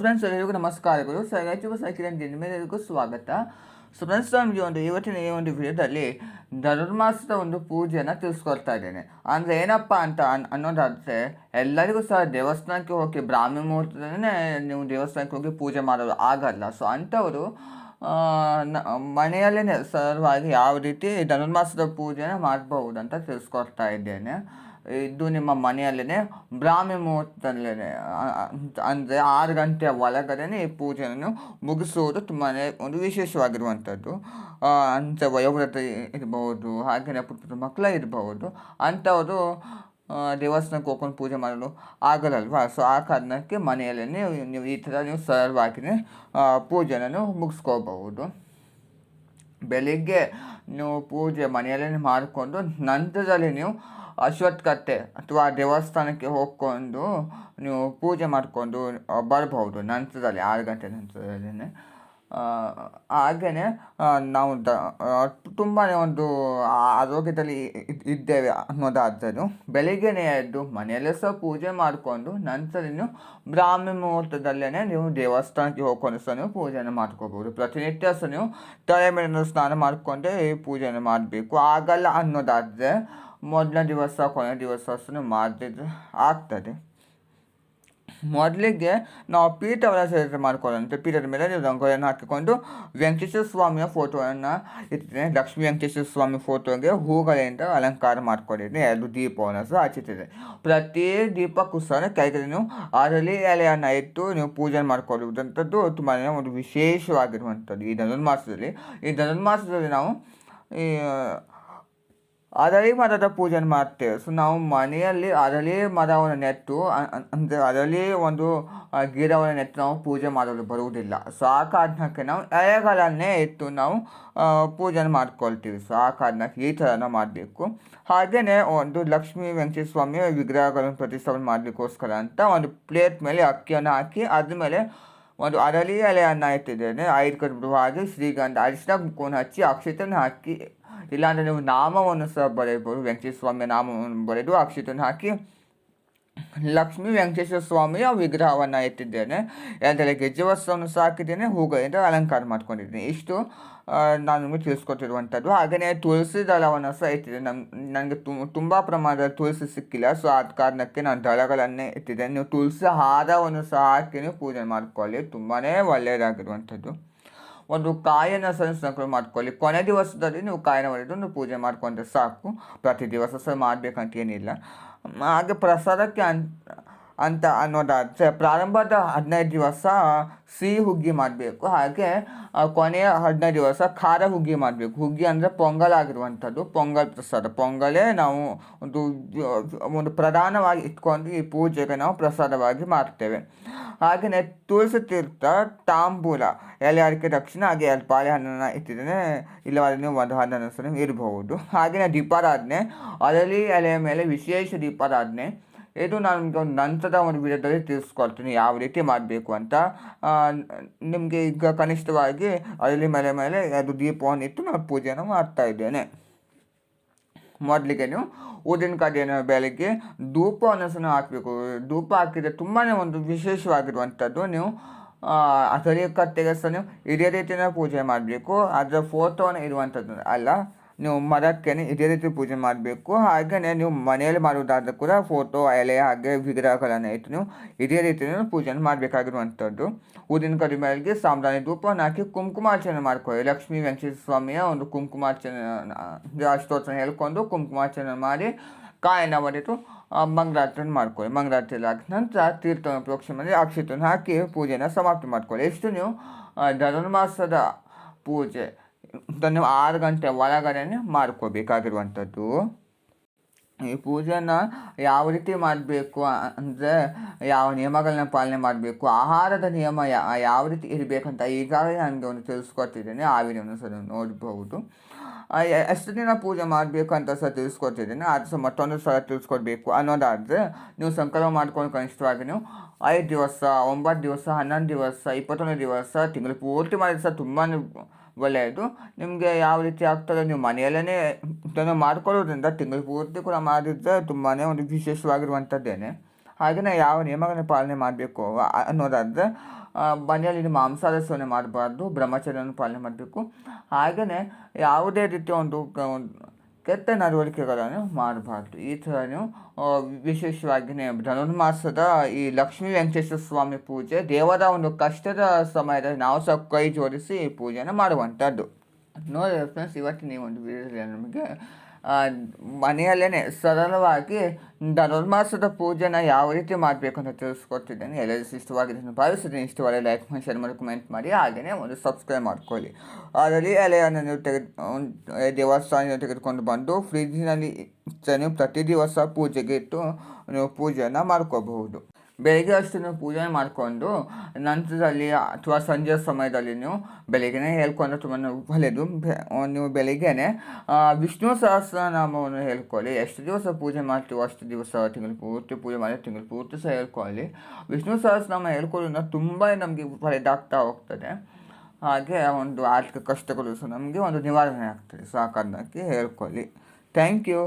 Friends ಎಲ್ಲರಿಗೂ ನಮಸ್ಕಾರಗಳು ಸೈಗಾಚಿವ ಸೈಕಿರನ್ ನಿಮ್ಮೆಲ್ಲರಿಗೂ ಸ್ವಾಗತ ಸೊ ಫ್ರೆಂಡ್ಸ್ ನಮಗೆ ಒಂದು ಇವತ್ತಿನ ಈ ಒಂದು ವಿಡಿಯೋದಲ್ಲಿ ಧನುರ್ಮಾಸದ ಒಂದು ಪೂಜೆಯನ್ನು ತಿಳಿಸ್ಕೊಡ್ತಾ ಇದ್ದೇನೆ. ಅಂದರೆ ಏನಪ್ಪ ಅಂತ ಅನ್, ಅನ್ನೋದಾದರೆ ಎಲ್ಲರಿಗೂ ಸಹ ದೇವಸ್ಥಾನಕ್ಕೆ ಹೋಗಿ ಬ್ರಾಹ್ಮಿ ಮುಹೂರ್ತದಲ್ಲೇ ನೀವು ದೇವಸ್ಥಾನಕ್ಕೆ ಹೋಗಿ ಪೂಜೆ ಮಾಡೋದು ಆಗಲ್ಲ. ಸೊ ಅಂಥವರು ಮನೆಯಲ್ಲೇ ಸರಳವಾಗಿ ಯಾವ ರೀತಿ ಧನುರ್ಮಾಸದ ಪೂಜೆನ ಮಾಡಬಹುದು ಅಂತ ತಿಳಿಸ್ಕೊಡ್ತಾ ಇದ್ದೇನೆ. ಇದು ನಿಮ್ಮ ಮನೆಯಲ್ಲೇ ಬ್ರಾಹ್ಮಿ ಮುಹೂರ್ತದಲ್ಲೇ ಅಂದರೆ ಆರು ಗಂಟೆಯ ಒಳಗಡೆ ಈ ಪೂಜೆಯನ್ನು ಮುಗಿಸುವುದು ತುಂಬಾ ಒಂದು ವಿಶೇಷವಾಗಿರುವಂಥದ್ದು. ಅಂಥ ವಯೋವೃದ್ಧ ಇರಬಹುದು ಹಾಗೆಯೇ ಪುಟ್ಟ ಪುಟ್ಟ ಮಕ್ಕಳ ಇರಬಹುದು ಅಂಥವರು ದೇವಸ್ಥಾನಕ್ಕೆ ಹೋಗ್ಕೊಂಡು ಪೂಜೆ ಮಾಡಲು ಆಗಲ್ಲಲ್ವಾ ಸೊ ಆ ಕಾರಣಕ್ಕೆ ಮನೆಯಲ್ಲೇ ನೀವು ಈ ಥರ ನೀವು ಸರಳವಾಗಿಯೇ ಪೂಜೆಯನ್ನು ಮುಗಿಸ್ಕೋಬಹುದು. ಬೆಳಿಗ್ಗೆ ನೀವು ಪೂಜೆ ಮನೆಯಲ್ಲೇ ಮಾಡಿಕೊಂಡು ನಂತರದಲ್ಲಿ ನೀವು ಅಶ್ವತ್ಥ ಕಟ್ಟೆ ಅಥವಾ ದೇವಸ್ಥಾನಕ್ಕೆ ಹೋಗ್ಕೊಂಡು ನೀವು ಪೂಜೆ ಮಾಡಿಕೊಂಡು ಬರ್ಬೋದು ನಂತರದಲ್ಲಿ, ಆರು ಗಂಟೆ ನಂತರದಲ್ಲೇ ಹಾಗೆಯೇ ನಾವು ದ ತುಂಬಾ ಒಂದು ಆರೋಗ್ಯದಲ್ಲಿ ಇದ್ದೇವೆ ಅನ್ನೋದಾದರೂ ಬೆಳಿಗ್ಗೆನೇ ಎದ್ದು ಮನೆಯಲ್ಲೇ ಸಹ ಪೂಜೆ ಮಾಡಿಕೊಂಡು ನಂತರ ನೀವು ಬ್ರಾಹ್ಮಿ ಮುಹೂರ್ತದಲ್ಲೇ ನೀವು ದೇವಸ್ಥಾನಕ್ಕೆ ಹೋಗ್ಕೊಂಡು ಸಹ ನೀವು ಪೂಜೆಯನ್ನು ಮಾಡ್ಕೋಬೋದು ಪ್ರತಿನಿತ್ಯ ಸಹ ನೀವು ತಲೆ ಮೇಲೆ ಸ್ನಾನ ಮಾಡಿಕೊಂಡೇ ಈ ಪೂಜೆಯನ್ನು ಮಾಡಬೇಕು. ಆಗಲ್ಲ ಅನ್ನೋದಾದರೆ ಮೊದಲನೇ ದಿವಸ ಕೊನೆ ದಿವಸ ಮಾಡಿದ್ರೆ ಆಗ್ತದೆ. ಮೊದಲಿಗೆ ನಾವು ಪೀಠವನ್ನು ಸೇರಿದ್ರೆ ಮಾಡ್ಕೊಳ್ಳೋಂತೆ ಪೀಠದ ಮೇಲೆ ರಂಗೋಲಿಯನ್ನು ಹಾಕಿಕೊಂಡು ವೆಂಕಟೇಶ್ವರ ಸ್ವಾಮಿಯ ಫೋಟೋವನ್ನು ಇಟ್ಟಿದ್ದೇನೆ. ಲಕ್ಷ್ಮೀ ವೆಂಕಟೇಶ್ವರ ಸ್ವಾಮಿ ಫೋಟೋಗೆ ಹೂಗಳಿಂದ ಅಲಂಕಾರ ಮಾಡಿಕೊಂಡಿದ್ದೇನೆ. ಎರಡು ದೀಪವನ್ನು ಸಹ ಹಚ್ಚುತ್ತಿದೆ ಪ್ರತಿ ದೀಪಕ್ಕೂ ಸಹ ಕೈಗೆ ನೀವು ಅರಳಿ ಎಲೆಯನ್ನು ಇಟ್ಟು ನೀವು ಪೂಜೆ ಮಾಡ್ಕೊಳ್ಳುವುದಂಥದ್ದು ತುಂಬಾ ಒಂದು ವಿಶೇಷವಾಗಿರುವಂಥದ್ದು. ಈ ಧನುರ್ಮಾಸದಲ್ಲಿ ಈ ಧನುರ್ಮಾಸದಲ್ಲಿ ನಾವು ಈ ಅರಳಿ ಮರದ ಪೂಜೆ ಮಾಡ್ತೇವೆ. ಸೊ ನಾವು ಮನೆಯಲ್ಲಿ ಅರಳಿ ಮರವನ್ನು ನೆಟ್ಟು ಅಂದರೆ ಅರಳಿ ಒಂದು ಗಿಡವನ್ನು ನೆಟ್ಟು ನಾವು ಪೂಜೆ ಮಾಡಲು ಬರುವುದಿಲ್ಲ. ಸೊ ಆ ಕಾರಣಕ್ಕೆ ನಾವು ಎಲೆಗಳನ್ನೇ ಇಟ್ಟು ನಾವು ಪೂಜೆ ಮಾಡ್ಕೊಳ್ತೀವಿ. ಸೊ ಆ ಕಾರಣಕ್ಕೆ ಈ ಥರ ಮಾಡಬೇಕು. ಹಾಗೆಯೇ ಒಂದು ಲಕ್ಷ್ಮೀ ವೆಂಕಟೇಶ್ವರ ಸ್ವಾಮಿ ವಿಗ್ರಹಗಳನ್ನು ಪ್ರತಿಷ್ಠಾಪನೆ ಮಾಡಲಿಕ್ಕೋಸ್ಕರ ಅಂತ ಒಂದು ಪ್ಲೇಟ್ ಮೇಲೆ ಅಕ್ಕಿಯನ್ನು ಹಾಕಿ, ಅದ್ರ ಮೇಲೆ ಒಂದು ಅರಳಿ ಎಲೆಯನ್ನು ಇಟ್ಟಿದ್ದೇನೆ ಐದು ಕಡೆ ಹಾಗೆ ಶ್ರೀಗಂಧ ಅರಿಶಿನ ಕುಂಕುಮ ಹಚ್ಚಿ, ಅಕ್ಷತೆಯನ್ನು ಹಾಕಿ ಇಲ್ಲಾಂದರೆ ನೀವು ನಾಮವನ್ನು ಸಹ ಬರೆಯಬಹುದು. ವೆಂಕಟೇಶ್ವರ ನಾಮವನ್ನು ಬರೆದು ಅಕ್ಷತೆಯನ್ನು ಹಾಕಿ ಲಕ್ಷ್ಮೀ ವೆಂಕಟೇಶ್ವರ ಸ್ವಾಮಿಯ ವಿಗ್ರಹವನ್ನು ಎತ್ತಿದ್ದೇನೆ. ಯಾಕೆಂದರೆ ಗೆಜ್ಜೆ ಸಹ ಹಾಕಿದ್ದೇನೆ. ಹೂಗಳಿಂದ ಅಲಂಕಾರ ಮಾಡ್ಕೊಂಡಿದ್ದೇನೆ. ಇಷ್ಟು ನಾನು ನಿಮಗೆ ತಿಳಿಸ್ಕೊಟ್ಟಿರುವಂಥದ್ದು. ಹಾಗೆಯೇ ತುಳಸಿ ದಳವನ್ನು ಸಹ ಎತ್ತಿದೆ ನಮ್ಮ ನನಗೆ ತುಂಬ ಪ್ರಮಾಣದಲ್ಲಿ ತುಳಸಿ ಸಿಕ್ಕಿಲ್ಲ. ಸೊ, ಆದ ಕಾರಣಕ್ಕೆ ನಾನು ದಳಗಳನ್ನೇ ಎತ್ತಿದ್ದೇನೆ. ನೀವು ತುಳಸಿ ಹಾರವನ್ನು ಸಹ ಹಾಕಿ ಪೂಜೆ ಮಾಡ್ಕೊಳ್ಳಿ. ತುಂಬಾ ಒಳ್ಳೆಯದಾಗಿರುವಂಥದ್ದು. ಒಂದು ಕಾಯನ ಸಹ ಮಾಡ್ಕೊಳ್ಳಿ. ಕೊನೆ ದಿವಸದಲ್ಲಿ ನೀವು ಕಾಯನ ಒಡೆದು ಪೂಜೆ ಮಾಡ್ಕೊಂಡ್ರೆ ಸಾಕು. ಪ್ರತಿ ದಿವಸ ಸಹ ಮಾಡಬೇಕಂತ ಏನಿಲ್ಲ. ಹಾಗೆ ಪ್ರಸಾದಕ್ಕೆ ಅಂತ ಅಂತ ಅನ್ನೋದಾದರೆ ಪ್ರಾರಂಭದ ಹದಿನೈದು ದಿವಸ ಸಿಹಿ ಹುಗ್ಗಿ ಮಾಡಬೇಕು. ಹಾಗೆ ಕೊನೆಯ ಹದಿನೈದು ದಿವಸ ಖಾರ ಹುಗ್ಗಿ ಮಾಡಬೇಕು. ಹುಗ್ಗಿ ಅಂದರೆ ಪೊಂಗಲ್ ಆಗಿರುವಂಥದ್ದು. ಪೊಂಗಲ್ ಪ್ರಸಾದ. ಪೊಂಗಲೇ ನಾವು ಒಂದು ಒಂದು ಪ್ರಧಾನವಾಗಿ ಇಟ್ಕೊಂಡು ಈ ಪೂಜೆಗೆ ನಾವು ಪ್ರಸಾದವಾಗಿ ಮಾಡ್ತೇವೆ. ಹಾಗೆಯೇ ತುಳಸಿ ತೀರ್ಥ, ತಾಂಬೂಲ. ಎಲೆ ಅಡಿಕೆ ದಕ್ಷಿಣ, ಹಾಗೆ ಎರಡು ಹಣ್ಣನ್ನು ಇಟ್ಟಿದ್ದೇನೆ. ಇಲ್ಲವಾದರೆ ನೀವು ಒಂದು ಹಣ್ಣನ್ನು ಸಹ ಇರಬಹುದು. ಹಾಗೆಯೇ ದೀಪಾರಾಧನೆ. ಅದರಲ್ಲಿ ಎಲೆಯ ಮೇಲೆ ವಿಶೇಷ ದೀಪಾರಾಧನೆ. ಇದು ನಾನು ನಿಮಗೆ ಒಂದು ನಂತರದ ಒಂದು ವಿಡಿಯೋದಲ್ಲಿ ತಿಳಿಸ್ಕೊಳ್ತೀನಿ. ಯಾವ ರೀತಿ ಮಾಡಬೇಕು ಅಂತ. ನಿಮಗೆ ಈಗ ಕನಿಷ್ಠವಾಗಿ ಅಲ್ಲಿ ಮೇಲೆ ಮೇಲೆ ಅದು ದೀಪವನ್ನು ಇಟ್ಟು ನಾನು ಪೂಜೆಯನ್ನು ಮಾಡ್ತಾ ಇದ್ದೇನೆ. ಮೊದಲಿಗೆ ನೀವು ಊದಿನ ಕಡೆಯನ್ನು ಬೆಳಗ್ಗೆ ಧೂಪವನ್ನು ಸಹ ಹಾಕಬೇಕು. ಧೂಪ ಹಾಕಿದರೆ ತುಂಬಾ ಒಂದು ವಿಶೇಷವಾಗಿರುವಂಥದ್ದು. ನೀವು ಅದರ ಕತ್ತೆಗೆ ಸಹ ನೀವು ಇದೇ ರೀತಿಯ ಪೂಜೆ ಮಾಡಬೇಕು. ಅದರ ಫೋಟೋನ ಇರುವಂಥದ್ದು ಅಲ್ಲ. ನೀವು ಮರಕ್ಕೆ ಇದೇ ರೀತಿ ಪೂಜೆ ಮಾಡಬೇಕು. ಹಾಗೆಯೇ ನೀವು ಮನೆಯಲ್ಲಿ ಮಾಡುವುದಾದರೂ ಕೂಡ ಫೋಟೋ ಎಲೆ ಹಾಗೆ ವಿಗ್ರಹಗಳನ್ನು ಇಟ್ಟು ನೀವು ಇದೇ ರೀತಿ ಪೂಜೆಯನ್ನು ಮಾಡಬೇಕಾಗಿರುವಂಥದ್ದು. ಊದಿನ ಕಡಿಮೆಗೆ ಸಾಂಬ್ರಾಣಿ ಧೂಪವನ್ನು ಹಾಕಿ ಕುಂಕುಮಾರ್ಚನೆ ಮಾಡ್ಕೊಳ್ಳಿ. ಲಕ್ಷ್ಮೀ ವೆಂಕಟೇಶ್ವರ ಸ್ವಾಮಿಯ ಒಂದು ಕುಂಕುಮಾರ್ಚನೆ ಅಷ್ಟೋತ್ತರ ಹೇಳ್ಕೊಂಡು ಕುಂಕುಮಾರ್ಚನೆ ಮಾಡಿ ಕಾಯನ ಒಡೆದು ಮಂಗಳಾರತಿಯನ್ನು ಮಾಡ್ಕೊಳ್ಳಿ. ಮಂಗಳಾರತಿ ಹಾಕಿ ನಂತರ ತೀರ್ಥವನ್ನು ಪ್ರೋಕ್ಷಣೆ ಮಾಡಿ ಹಾಕಿ ಪೂಜೆಯನ್ನು ಸಮಾಪ್ತಿ ಮಾಡ್ಕೊಳ್ಳಿ. ಎಷ್ಟು ನೀವು ಧನುರ್ಮಾಸದ ಪೂಜೆ. ನೀವು ಆರು ಗಂಟೆ ಒಳಗಡೆ ಮಾಡ್ಕೋಬೇಕಾಗಿರುವಂಥದ್ದು. ಈ ಪೂಜೆನ ಯಾವ ರೀತಿ ಮಾಡಬೇಕು ಅಂದರೆ ಯಾವ ನಿಯಮಗಳನ್ನ ಪಾಲನೆ ಮಾಡಬೇಕು, ಆಹಾರದ ನಿಯಮ ಯಾವ ರೀತಿ ಇರಬೇಕಂತ ಈಗಾಗಲೇ ನನಗೆ ಒಂದು ತಿಳಿಸ್ಕೊಟ್ಟಿದ್ದೇನೆ. ಆ ವಿಡಿಯೋನ ಸಹ ನೋಡಬಹುದು. ಎಷ್ಟು ದಿನ ಪೂಜೆ ಮಾಡಬೇಕು ಅಂತ ಸಹ ತಿಳಿಸ್ಕೊಟ್ಟಿದ್ದೀನಿ. ಅದು ಸಹ ಮತ್ತೊಂದು ಸಲ ತಿಳಿಸ್ಕೊಡ್ಬೇಕು ಅನ್ನೋದಾದರೆ ನೀವು ಸಂಕಲ್ಪ ಮಾಡ್ಕೊಂಡು ಕನಿಷ್ಠವಾಗಿ ನೀವು ಐದು ದಿವಸ, ಒಂಬತ್ತು ದಿವಸ, ಹನ್ನೊಂದು ದಿವಸ, ಇಪ್ಪತ್ತೊಂದು ದಿವಸ, ತಿಂಗಳು ಪೂರ್ತಿ ಮಾಡಿದ್ರೆ ಸಹ ತುಂಬಾ ಒಳ್ಳೆಯದು. ನಿಮಗೆ ಯಾವ ರೀತಿ ಆಗ್ತದೆ ನೀವು ಮನೆಯಲ್ಲೇ ಇದನ್ನು ಮಾಡ್ಕೊಳ್ಳೋದ್ರಿಂದ ತಿಂಗಳು ಪೂರ್ತಿ ಕೂಡ ಮಾಡಿದರೆ ತುಂಬಾ ಒಂದು ವಿಶೇಷವಾಗಿರುವಂಥದ್ದೇನೆ. ಹಾಗೆಯೇ ಯಾವ ನಿಯಮಗಳನ್ನು ಪಾಲನೆ ಮಾಡಬೇಕು ಅನ್ನೋದಾದರೆ ಮನೆಯಲ್ಲಿ ಮಾಂಸಾಹಾರ ಸೇವನೆ ಮಾಡಬಾರ್ದು ಬ್ರಹ್ಮಚರ್ಯವನ್ನು ಪಾಲನೆ ಮಾಡಬೇಕು. ಹಾಗೆಯೇ ಯಾವುದೇ ರೀತಿಯ ಒಂದು ಕೆಟ್ಟ ನಡವಳಿಕೆಗಳನ್ನು ಮಾಡಬಾರ್ದು. ಈ ಥರ ನೀವು ಆ, ವಿಶೇಷವಾಗಿಯೇ ಧನುರ್ಮಾಸದ ಈ ಲಕ್ಷ್ಮೀ ವೆಂಕಟೇಶ್ವರ ಸ್ವಾಮಿ ಪೂಜೆ ದೇವರ ಒಂದು ಕಷ್ಟದ ಸಮಯದಲ್ಲಿ ನಾವು ಸಹ ಕೈ ಜೋಡಿಸಿ ಈ ಪೂಜೆಯನ್ನು ಮಾಡುವಂಥದ್ದು. ನೋಡಿ ಫ್ರೆಂಡ್ಸ್ ಇವತ್ತಿನ ಈ ಒಂದು ವಿಡಿಯೋದಲ್ಲಿ ನಮಗೆ ಮನೆಯಲ್ಲೇ ಸರಳವಾಗಿ ಧನುರ್ಮಾಸದ ಪೂಜೆನ ಯಾವ ರೀತಿ ಮಾಡಬೇಕು ಅಂತ ತಿಳಿಸ್ಕೊಡ್ತಿದ್ದೇನೆ ಎಲ್ಲರಿಗೂ ಇಷ್ಟವಾಗಿದೆ ಅಂತ ಭಾವಿಸಿದ್ದೀನಿ ಇಷ್ಟವಾದ ಲೈಕ್ ಮಾಡಿ ಶೇರ್ ಮಾಡಿ ಕಮೆಂಟ್ ಮಾಡಿ ಹಾಗೆಯೇ ಒಂದು ಸಬ್ಸ್ಕ್ರೈಬ್ ಮಾಡ್ಕೊಳ್ಳಿ ಅದರಲ್ಲಿ ಎಲೆಯನ್ನು ನೀವು ತೆಗೆದು ದೇವಸ್ಥಾನ ತೆಗೆದುಕೊಂಡು ಬಂದು ಫ್ರಿಜ್ನಲ್ಲಿ ನೀವು ಪ್ರತಿ ದಿವಸ ಪೂಜೆಗೆ ಇಟ್ಟು ನೀವು ಪೂಜೆಯನ್ನು ಮಾಡ್ಕೋಬಹುದು ಬೆಳಿಗ್ಗೆ ಅಷ್ಟು ನೀವು ಪೂಜೆ ಮಾಡಿಕೊಂಡು, ನಂತರದಲ್ಲಿ ಅಥವಾ ಸಂಜೆ ಸಮಯದಲ್ಲಿ ನೀವು ಬೆಳಿಗ್ಗೆನೇ ಹೇಳ್ಕೊಂಡು ತುಂಬ ಒಳ್ಳೆಯದು ನೀವು ಬೆಳಿಗ್ಗೆನೆ ವಿಷ್ಣು ಸಹಸ್ರನಾಮವನ್ನು ಹೇಳ್ಕೊಳ್ಳಿ. ಎಷ್ಟು ದಿವಸ ಪೂಜೆ ಮಾಡ್ತೀವೋ ಅಷ್ಟು ದಿವಸ, ತಿಂಗಳು ಪೂರ್ತಿ ಪೂಜೆ ಮಾಡಿ ತಿಂಗಳು ಪೂರ್ತಿ ಸಹ ಹೇಳ್ಕೊಳ್ಳಿ. ವಿಷ್ಣು ಸಹಸ್ರನಾಮ ಹೇಳ್ಕೊಳ್ಳೋದ್ರಿಂದ ತುಂಬ ನಮಗೆ ಒಳ್ಳೆಯದಾಗ್ತಾ ಹೋಗ್ತದೆ. ಹಾಗೆ ಒಂದು ಆರ್ಥಿಕ ಕಷ್ಟಗಳು ಸಹ ನಮಗೆ ಒಂದು ನಿವಾರಣೆ ಆಗ್ತದೆ. ಸಹಕಾರಕ್ಕೆ ಹೇಳ್ಕೊಳ್ಳಿ. Thank you.